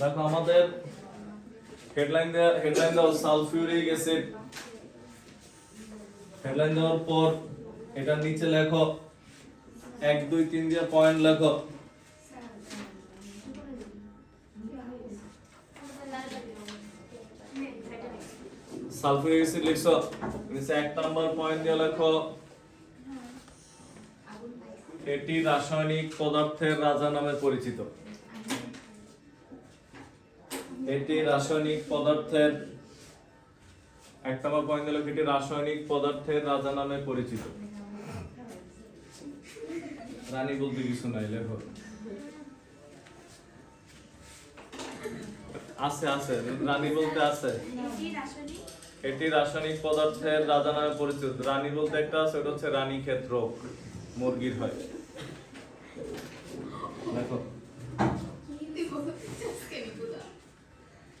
দেখো আমাদের হেডলাইন দেওয়া হেডলাইন দেওয়া সালফিউরিক অ্যাসিড। হেডলাইন দেওয়ার পর এটার নিচে লেখো, এক, দুই, তিন দিয়ে পয়েন্ট লেখো। সালফিউরিক অ্যাসিড লিখছো, নিচে এক নাম্বার পয়েন্ট দিয়ে লেখো। এটি রাসায়নিক পদার্থের রাজা নামে পরিচিত। এটি রাসায়নিক পদার্থের এক নম্বর পয়েন্ট দিল এটি রাসায়নিক পদার্থের রাজা নামে পরিচিত। রানী বলতে কিছু নাই লেখো। আছে আছে রানী বলতে আছে। এটি রাসায়নিক? পদার্থের রাজা নামে পরিচিত। রানী বলতে একটা আছে ওটা হচ্ছে রানী ক্ষেত্র মুরগির হয়।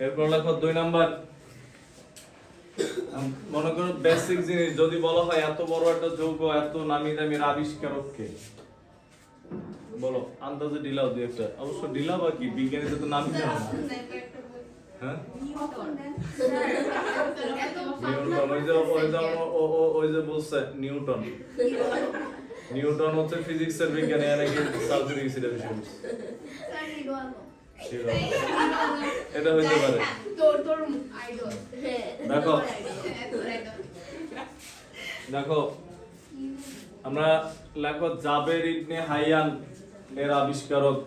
এরপর লেখো দুই নাম্বার। মনে করো বেসিক জিনিস, যদি বলা হয় এত বড় একটা যৌগ, এত নামি দামি আবিষ্কারক কে? বলো, আন্দাজে ডিলাও দুই একটা। অবশ্য ডিলা বা কি? বিজ্ঞানীদের তো নামই জানো হ্যাঁ? নিউটন, ওই যে ওই যে ওই যে বলছে, নিউটন। নিউটন হচ্ছে ফিজিক্সের বিজ্ঞানী আর বলছে। ঠিক আছে। এটা হইতে পারে। তোর তোর আইডল দেখো। দেখো আমরা লেখো জাবের ইবনে হাইয়ান এর আবিষ্কারক।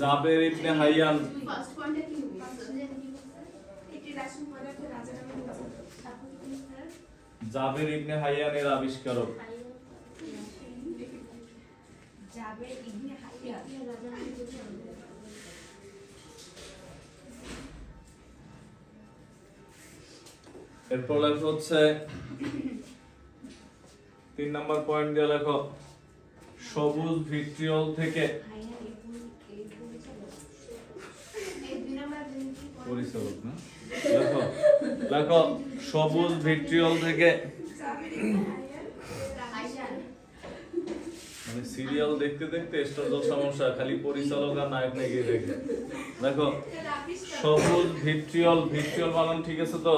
Jabir ibn Hayyan. Jabir ibn Hayyan এর আবিষ্কারক। যাবে ইবনে এরপর লেখো হচ্ছে, তিন নম্বর পয়েন্ট দিয়ে লেখো, সবুজ ভিট্রিয়ল থেকে পরিচালক, না? লেখো লেখো, সবুজ ভিট্রিয়ল থেকে মানে সিরিয়াল দেখতে দেখতে খালি পরিচালক আর নায়ক নায়িকা দেখে। দেখো, সবুজ ভিট্রিয়ল ভিট্রিয়ল বানান ঠিক আছে তো?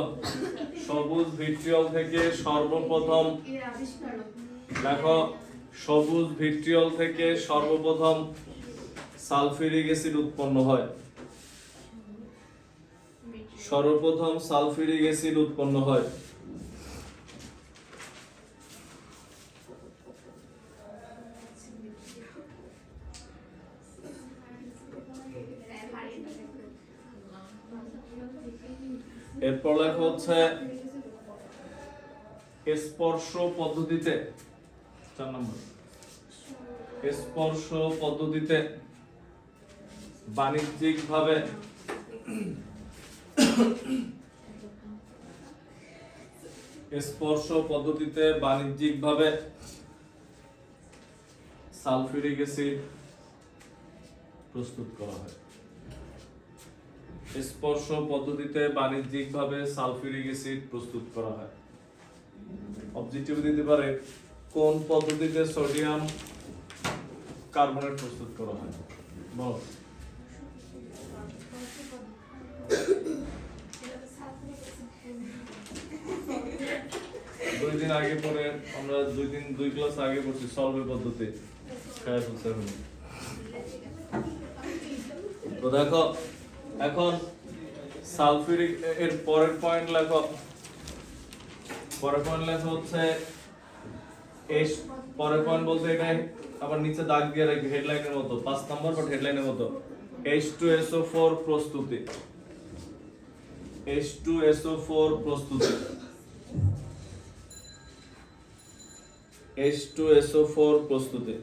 সবুজ ভিট্রিয়ল থেকে সর্বপ্রথম দেখো, সবুজ ভিট্রিয়ল থেকে সর্বপ্রথম সালফিউরিক অ্যাসিড উৎপন্ন হয়। সর্বপ্রথম সালফিউরিক অ্যাসিড উৎপন্ন হয়। হচ্ছে স্পর্শ পদ্ধতিতে, চার নম্বর। স্পর্শ পদ্ধতিতে বাণিজ্যিকভাবে স্পর্শ পদ্ধতিতে বাণিজ্যিকভাবে সালফিউরিক অ্যাসিড প্রস্তুত করা হয়। স্পর্শ পদ্ধতিতে বাণিজ্যিকভাবে সালফিউরিক অ্যাসিড প্রস্তুত করা হয়। অবজেক্টিভ দিতে পারে, কোন পদ্ধতিতে সোডিয়াম কার্বনেট প্রস্তুত করা হয়? বল। দুই দিন আগে পরে আমরা দুই দিন, দুই ক্লাস আগে পড়ছি সলভের পদ্ধতি। তো দেখো এখন সালফিউরিক এর পরের পয়েন্ট লেখো। পরের পয়েন্ট লেখা হচ্ছে এস, পরের পয়েন্ট বলতে এটা আবার নিচে দাগ দিয়ে রাখি হেডলাইনের মতো, পাঁচ নম্বর বাট হেডলাইনের মতো। H two S O four প্রস্তুতি। H two S O four প্রস্তুতি। H two S O four প্রস্তুতি।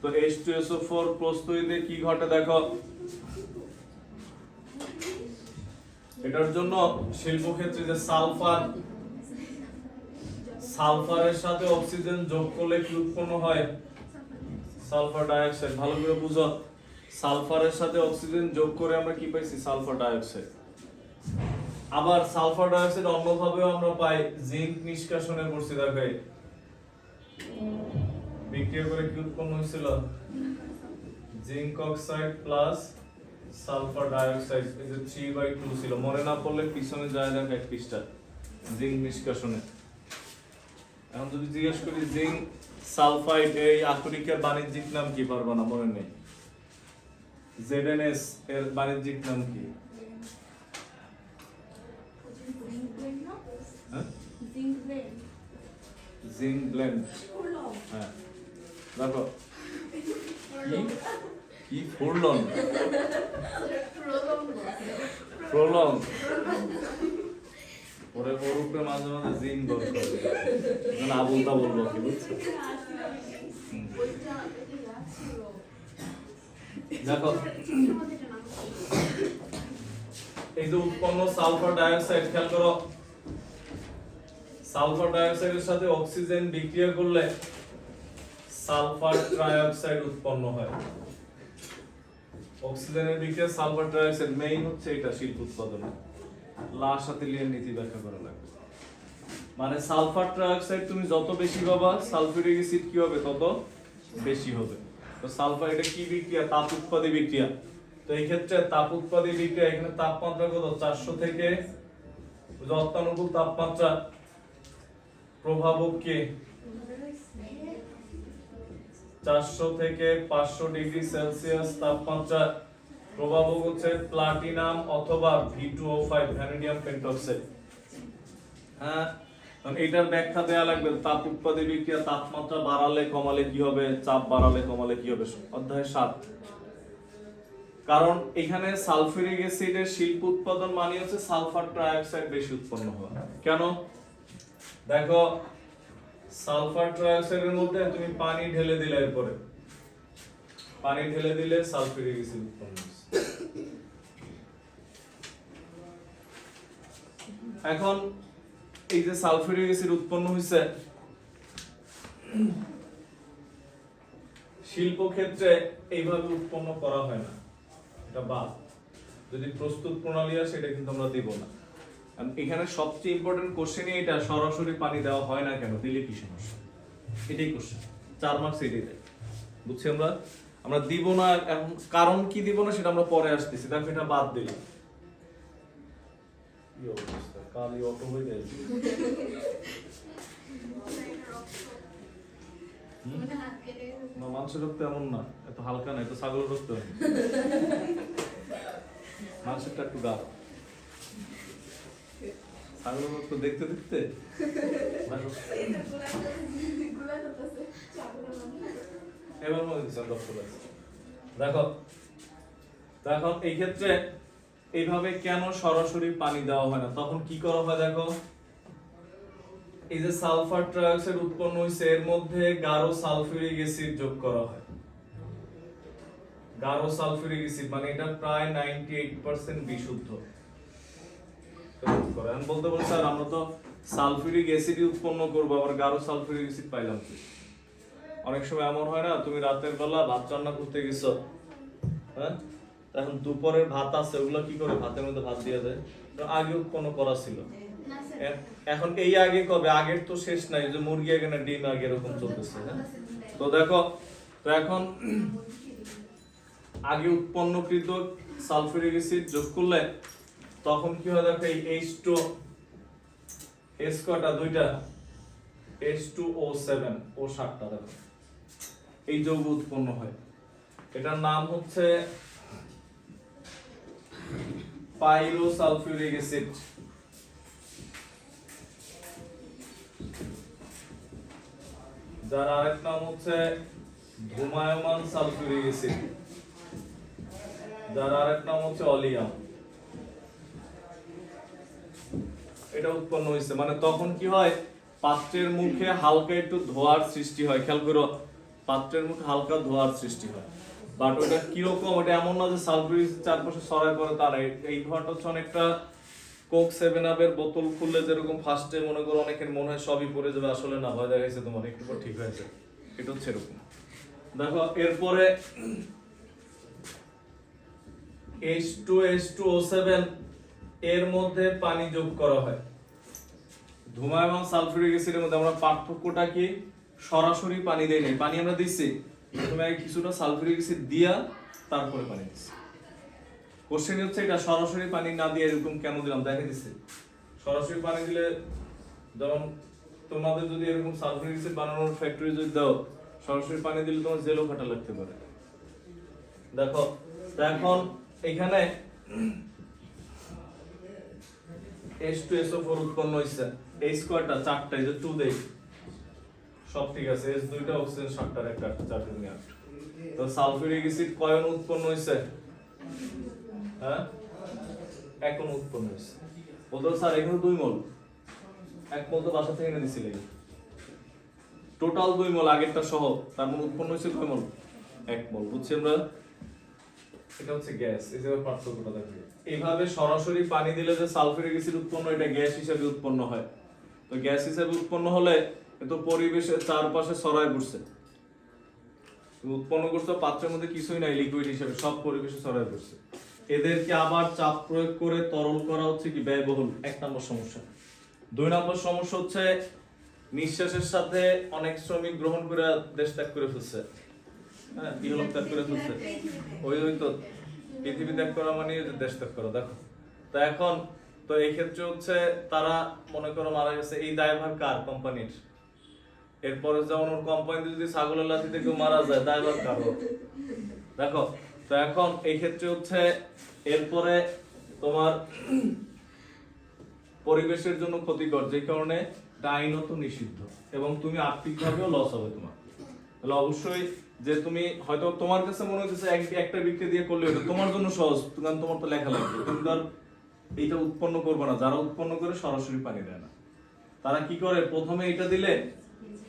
তো এইচ টু এসও ফোর প্রস্তুতিতে কি ঘটে দেখো? এটার জন্য শিল্পক্ষেত্রে যে সালফার, সালফারের সাথে অক্সিজেন যোগ করলে কি উৎপন্ন হয়? Sulphur dioxide. ভালো করে বুঝো। সালফারের সাথে অক্সিজেন যোগ করে আমরা কি পাইছি? Sulphur dioxide. আবার সালফার ডাইঅক্সাইড অন্যভাবেও আমরা পাই। জিঙ্ক নিষ্কাশনের করছি দেখাই বিক্রিয়া করে কি উৎপন্ন হয়েছিল? Zinc oxide plus sulphur dioxide এই যে থ্রি বাই টু ছিল। মনে না পড়লে পিছনে যায় দেখ এক পৃষ্ঠা জিঙ্ক নিষ্কাশনে। এখন যদি জিজ্ঞেস করি জিঙ্ক সালফাইড এই আকরিকের বাণিজ্যিক নাম কি? পারব না মনে নেই। জেডএনএস এর বাণিজ্যিক নাম কি? হ্যাঁ? Zinc blende. হ্যাঁ। দেখো কি? ফুরলন প্রলং ওরে ওর উপরে মাঝে মাঝে জিন বল করে। না বলতা বলব কি, বুঝছ? দেখো। এই যে উৎপন্ন সালফার ডাইঅক্সাইড, খেয়াল করো। সালফার ডাইঅক্সাইডের সাথে অক্সিজেন বিক্রিয়া করলে সালফার ট্রাইঅক্সাইড উৎপন্ন হয়। অক্সিজেনের বিক্রিয়া সালফার ট্রাইঅক্সাইড মেইন হচ্ছে এটা, শিল্প উৎপাদনে। লাশ লিয়ে নীতি ব্যাখ্যা করা লাগবে। মানে সালফার ট্রাইঅক্সাইড তুমি যত বেশি পাবা, সালফিউরিক অ্যাসিড কি হবে? তত বেশি হবে। তো সালফার এটা কি বিক্রিয়া? তাপ উৎপাদী বিক্রিয়া। তো এই ক্ষেত্রে তাপ উৎপাদী বিক্রিয়া এখানে তাপমাত্রা কত? চারশো থেকে অত্যানুকূল তাপমাত্রা প্রভাবক কে? চারশো থেকে পাঁচশো ডিগ্রি সেলসিয়াস তাপমাত্রা হচ্ছে প্লাটিনাম অথবা V two O five vanadium pentoxide হ্যাঁ এটার ব্যাখ্যা দেয়া লাগবে, তাপ উৎপাদী বিক্রিয়া তাপমাত্রা বাড়ালে কমালে কি হবে, চাপ বাড়ালে কমালে কি হবে, অধ্যায় সাত। কারণ এখানে সালফিউরিক অ্যাসিডের শিল্প উৎপাদন মানে হচ্ছে সালফার ট্রাইঅক্সাইড বেশি উৎপন্ন হওয়া কেন? দেখো সালফার ট্রাইঅক্সাইডের মধ্যে তুমি পানি ঢেলে দিলে এরপরে। পানি ঢেলে দিলে সালফিউরিক অ্যাসিড উৎপন্ন এখন এই যে সালফিউরিক অ্যাসিড উৎপন্ন হয়েছে শিল্প ক্ষেত্রে এইভাবে উৎপন্ন করা হয় না। এটা বাদ। যদি প্রস্তুত প্রণালী আছে এটা কিন্তু আমরা দিব না। এখানে সবচেয়ে ইম্পর্টেন্ট কোশ্চেনই এটা, সরাসরি পানি দেওয়া হয় না কেন? দিলে কি সমস্যা এটাই কোশ্চেন চার মার্কস এটাই দেয়। বুঝছি আমরা? আমরা দিব না, এখন কারণ কি দিব না সেটা আমরা পরে আসতেছি। দেখো এটা বাদ দিলাম। কি অবস্থা? কালি অটো হয়ে না মাংসের রক্ত এমন না। এত হালকা না, এত ছাগলের রক্ত মাংসেরটা একটু গা। দেখতে দেখতে? দেখো দেখো, এই ক্ষেত্রে এইভাবে কেন সরাসরি পানি দেওয়া হয় না? তখন কি করা হয় দেখো? এই যে সালফার ট্রাইঅক্সাইড উৎপন্ন হয়েছে এর মধ্যে গাঢ় সালফিউরিক অ্যাসিড যোগ করা হয়। গাঢ় সালফিউরিক অ্যাসিড মানে এটা প্রায় 98% বিশুদ্ধ। করা। এখন বলতে বলতে স্যার আমরা তো সালফিউরিক অ্যাসিড উৎপন্ন করব আবার গাঢ় সালফিউরিক অ্যাসিড পাইলাম কি? অনেক সময় এমন হয় না তুমি রাতের বেলা ভাত রান্না করতে গেছো হ্যাঁ? এখন দুপুরের ভাত আছে ওগুলো কি করে ভাতের মধ্যে ভাত দিয়ে দেয় তো আগে উৎপন্ন করা ছিল। এখন এই আগে কবে? আগের তো শেষ নাই যে মুরগি আগে না ডিম আগে এরকম চলতেছে হ্যাঁ? তো দেখো তো এখন আগে উৎপন্নকৃত সালফিউরিক অ্যাসিড যোগ করলে তখন কি হয় দেখো এই এইচ টু এস কটা দুইটা এইচ টু ও সেভেন সাতটা দেখো। এই যৌগ উৎপন্ন হয়। এটার নাম হচ্ছে পাইরো সালফিউরিক অ্যাসিড। যার আরেক নাম হচ্ছে ধুমায়মান সালফিউরিক অ্যাসিড। যার আরেক নাম হচ্ছে অলিয়াম। এটা উৎপন্ন হয়েছে। মানে তখন কি হয়, পাত্রের মুখে হালকা একটু ধোয়ার সৃষ্টি হয়। খেয়াল করো, পাত্রের মুখে হালকা ধোয়ার সৃষ্টি হয়। বাট ওটা কীরকম, ওটা এমন না যে সালফিউরিক চারপাশে ছড়ায় করে তার এই ধোয়াটা হচ্ছে অনেকটা কোক সেভেন আপের বোতল খুললে যেরকম ফার্স্টে মনে করো অনেকের মনে হয় সবই পড়ে যাবে, আসলে না, ভয় দেখা গেছে তোমার, একটু পর ঠিক হয়েছে। এটা হচ্ছে এরকম। দেখো, এরপরে H two H two O seven এর মধ্যে পানি যোগ করা হয়। ধুমা এবং সালফিউরিক অ্যাসিডের মধ্যে আমরা পার্থক্যটা কি? সরাসরি পানি দেই নাই। পানি আমরা দিচ্ছি প্রথমে কিছুটা সালফিউরিক অ্যাসিড দিয়া তারপরে পানি দিচ্ছি কোশ্চেন হচ্ছে এটা সরাসরি পানি না দিয়ে এরকম কেন দিলাম? দেখে দিচ্ছি সরাসরি পানি দিলে যেমন তোমাদের যদি এরকম সালফিউরিক অ্যাসিড বানানোর ফ্যাক্টরি যদি দাও, সরাসরি পানি দিলে তোমার জেলো ফাটা লাগতে পারে। দেখো, এখন এখানে H2SO4 উৎপন্ন হইছে। এই স্কোয়ারটা চারটা, এই যে 2 দেই। সব ঠিক আছে এস দুইটা অক্সিজেন সাতটার একটা চারটে নিয়ে তো সালফিউরিক অ্যাসিড কয় অণু উৎপন্ন হইছে? হ্যাঁ? অণু উৎপন্ন হইছে। বলতো স্যার, এখানে দুই মোল। এক মোল তো বাসা থেকে এনে টোটাল দুই মোল, আগেরটা সহ। তার মানে উৎপন্ন হয়েছে কয় মোল। এক মোল, বুঝছি আমরা? এটা সরাসরি পানি দিলে যে সালফিউরিক অ্যাসিড উৎপন্ন, এটা গ্যাস হিসেবে উৎপন্ন হয়। তো গ্যাস হিসেবে উৎপন্ন হলে পরিবেশের চারপাশে ছড়ায় উৎপন্ন করছ পাত্রের মধ্যে কিছুই নাই লিকুইড হিসেবে, সব পরিবেশে ছড়ায় এদেরকে আবার চাপ প্রয়োগ করে তরল করা হচ্ছে কি? ব্যয়বহুল। এক নম্বর সমস্যা। দুই নম্বর সমস্যা হচ্ছে নিঃশ্বাসের সাথে অনেক শ্রমিক গ্রহণ করে দেশ ত্যাগ করে ফেলছে। হ্যাঁ করে ওই তো পৃথিবী মানে করা, দেখো। তো এখন, তো হচ্ছে তারা মনে করো মারা গেছে, এই দায়ভার কার এরপরে যেমন ওর কোম্পানিতে যদি ছাগলের লাথিতে কেউ মারা যায়, দায়ভার কার? দেখো, তো এখন এই ক্ষেত্রে হচ্ছে এরপরে তোমার পরিবেশের জন্য ক্ষতিকর, যে কারণে এটা আইনত নিষিদ্ধ এবং তুমি আর্থিকভাবেও লস হবে তোমার। তাহলে অবশ্যই যে তুমি হয়তো তোমার কাছে মনে হচ্ছে এক- একটা বিক্রি দিয়ে করলে এটা তোমার জন্য সহজ, কারণ তোমার তো লেখা লাগবে। তুমি আর এইটা উৎপন্ন করবে না। যারা উৎপন্ন করে সরাসরি পানি দেয় না। তারা কি করে? প্রথমে এটা দিলে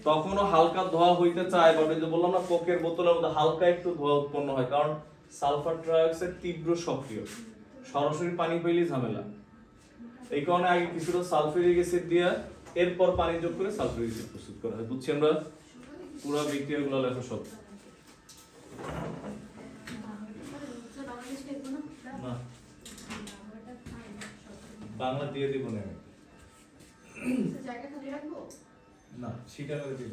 তখনও হালকা ধোয়া হইতে চায় বাট যে বললাম না, কোকের বোতলের মধ্যে হালকা একটু ধোয়া উৎপন্ন হয়, কারণ সালফার ট্রাইঅক্সাইড তীব্র সক্রিয়। সরাসরি পানি পেলেই ঝামেলা। এই কারণে আগে কিছুটা সালফিউরিক অ্যাসিড দিয়ে এরপর পানি যোগ করে সালফিউরিক অ্যাসিড প্রস্তুত করা হয়। বুঝছি আমরা? পুরো বিক্রিয়াগুলো লেখা সব না বাংলা দিয়ে দিব না না সেটা করে দিয়ে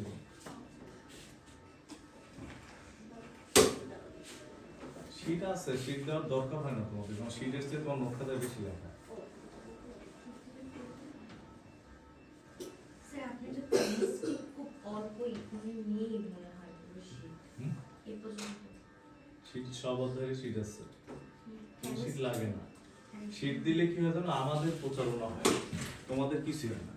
শীট আছে শীট দেওয়ার দরকার হয় না তোমাকে কারণ শীট এসছে তোমার খাতায় বেশি স্যার, আপনি খুব অল্প এখানে পর্যন্ত। শীট সব অধ্যায়ে শীত আছে। শীত লাগে না। শীত দিলে কি হয় জানো? আমাদের প্রচারণা হয়। তোমাদের কিছু হয়